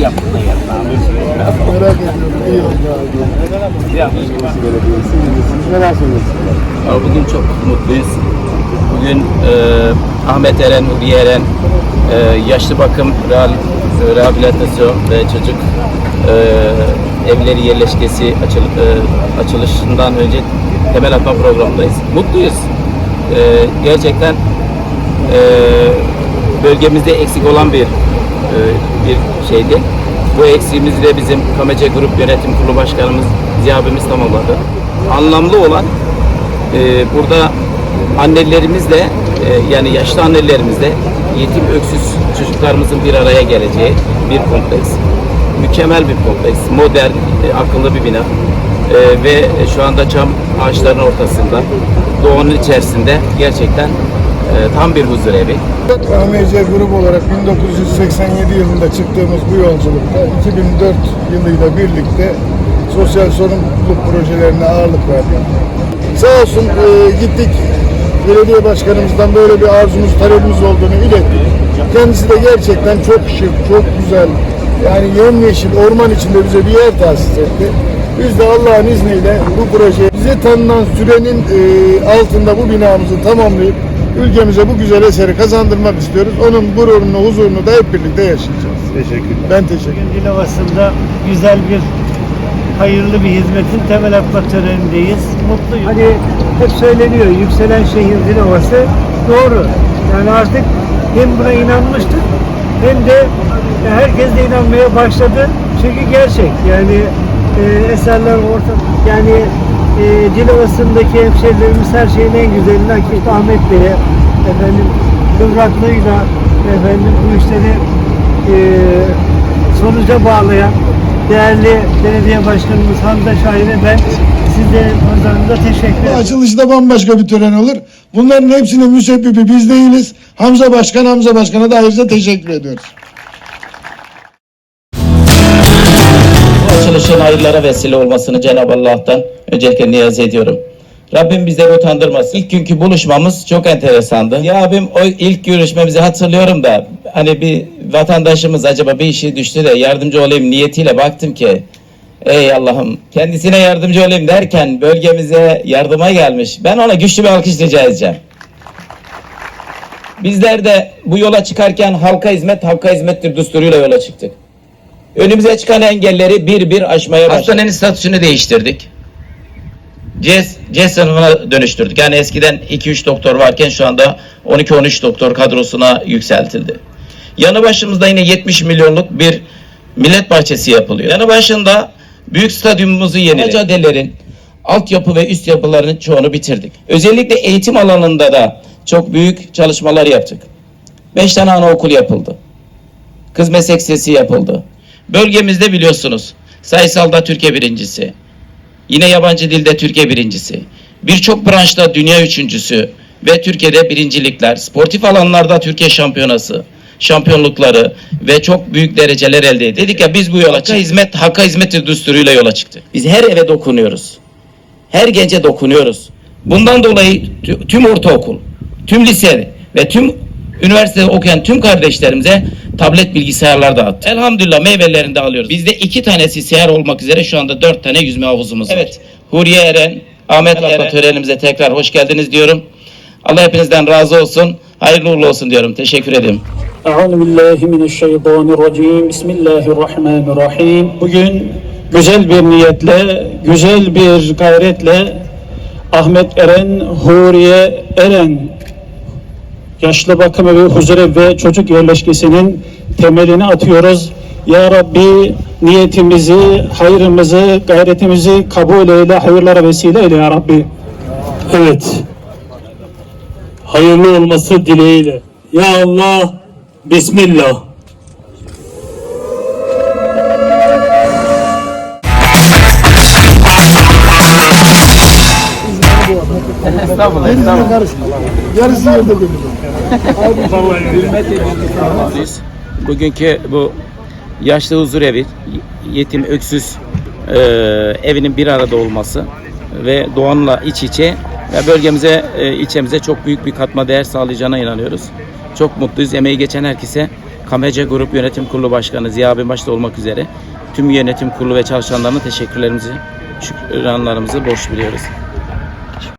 Ya. Siz neler? Bugün çok mutluyuz. Bugün e, Ahmet Eren, Uri Eren, e, yaşlı bakım, e, rehabilitasyon ve çocuk e, evleri yerleşkesi açıl, e, açılışından önce temel atma programındayız. Mutluyuz. E, gerçekten e, bölgemizde eksik olan bir bir şeydi. Bu eksiğimizi de bizim Kamece Grup Yönetim Kurulu Başkanımız Ziya abimiz tamamladı. Anlamlı olan ee, burada annelerimizle e, yani yaşlı annelerimizle yetim öksüz çocuklarımızın bir araya geleceği bir kompleks. Mükemmel bir kompleks, modern, e, akıllı bir bina. Ve şu anda çam ağaçlarının ortasında, doğanın içerisinde gerçekten e, tam bir huzur evi. KMC grup olarak 1987 yılında çıktığımız bu yolculukta 2004 yılıyla birlikte sosyal sorumluluk projelerine ağırlık verdik. Sağ olsun e, gittik belediye başkanımızdan böyle bir arzumuz, talebimiz olduğunu ilettik. Kendisi de gerçekten çok şık, çok güzel, yani yemyeşil orman içinde bize bir yer tahsis etti. Biz de Allah'ın izniyle bu projeyi bize tanınan sürenin e, altında bu binamızı tamamlayıp ülkemize bu güzel eseri kazandırmak istiyoruz. Onun gururunu, huzurunu da hep birlikte yaşayacağız. Teşekkürler. Ben teşekkür ederim. Bugün Dilovası'nda güzel bir hayırlı bir hizmetin temel atma törenindeyiz. Mutluyum. Hani hep söyleniyor yükselen şehir Dilovası. Doğru. Yani artık hem buna inanmıştık hem de herkes de inanmaya başladı. Çünkü gerçek. Yani e, eserler orta yani e, Dilovası'ndaki hemşehrilerimiz her şeyin en güzelini hakikaten Ahmet Bey'e efendim kıvraklığıyla efendim bu işleri e, sonuca bağlayan değerli belediye başkanımız Hamza Şahin'e ben sizlerin nazarında teşekkür ederim. Açılışta bambaşka bir tören olur. Bunların hepsinin müsebbibi biz değiliz. Hamza Başkan, Hamza Başkan'a da ayrıca teşekkür ediyoruz. açılışın hayırlara vesile olmasını Cenab-ı Allah'tan öncelikle niyaz ediyorum. Rabbim bizleri utandırmasın. İlk günkü buluşmamız çok enteresandı. Ya abim o ilk görüşmemizi hatırlıyorum da hani bir vatandaşımız acaba bir işi düştü de yardımcı olayım niyetiyle baktım ki Ey Allah'ım kendisine yardımcı olayım derken bölgemize yardıma gelmiş. Ben ona güçlü bir alkış rica edeceğim. Bizler de bu yola çıkarken halka hizmet halka hizmettir düsturuyla yola çıktık. Önümüze çıkan engelleri bir bir aşmaya başladık. Hastanenin statüsünü değiştirdik. C, C sınıfına dönüştürdük. Yani eskiden 2-3 doktor varken şu anda 12-13 doktor kadrosuna yükseltildi. Yanı başımızda yine 70 milyonluk bir millet bahçesi yapılıyor. Yanı başında büyük stadyumumuzu yeniledik. Caddelerin altyapı ve üst yapılarının çoğunu bitirdik. Özellikle eğitim alanında da çok büyük çalışmalar yaptık. 5 tane anaokul yapıldı. Kız meslek sesi yapıldı. Bölgemizde biliyorsunuz sayısalda Türkiye birincisi. Yine yabancı dilde Türkiye birincisi. Birçok branşta dünya üçüncüsü ve Türkiye'de birincilikler, sportif alanlarda Türkiye şampiyonası, şampiyonlukları ve çok büyük dereceler elde ettik. Dedik ya biz bu yola çıktık. hizmet, hakka hizmet düsturuyla yola çıktık. Biz her eve dokunuyoruz. Her gence dokunuyoruz. Bundan dolayı tü- tüm ortaokul, tüm lise ve tüm üniversitede okuyan tüm kardeşlerimize tablet bilgisayarlar da dağıttı. Elhamdülillah meyvelerini de alıyoruz. Bizde iki tanesi siyer olmak üzere şu anda dört tane yüzme havuzumuz var. Evet. Huriye Eren, Ahmet Eren. Ata törenimize tekrar hoş geldiniz diyorum. Allah hepinizden razı olsun. Hayırlı uğurlu olsun diyorum. Teşekkür ederim. Euzubillahimineşşeytanirracim. Bismillahirrahmanirrahim. Bugün güzel bir niyetle, güzel bir gayretle Ahmet Eren, Huriye Eren Yaşlı Bakım Evi, Huzurevi ve Çocuk Yerleşkesi'nin temelini atıyoruz. Ya Rabbi niyetimizi, hayrımızı, gayretimizi kabul eyle, hayırlara vesile eyle Ya Rabbi. Evet. Hayırlı olması dileğiyle. Ya Allah, Bismillah. Estağfurullah. Denizle karışma. Yarısı gönüllü. mutluyuz. Bugünkü bu yaşlı huzur evi, yetim öksüz e, evinin bir arada olması ve doğanla iç içe ve bölgemize, e, ilçemize çok büyük bir katma değer sağlayacağına inanıyoruz. Çok mutluyuz. Emeği geçen herkese Kamece Grup Yönetim Kurulu Başkanı Ziya abi başta olmak üzere tüm yönetim kurulu ve çalışanlarına teşekkürlerimizi, şükranlarımızı borç biliyoruz.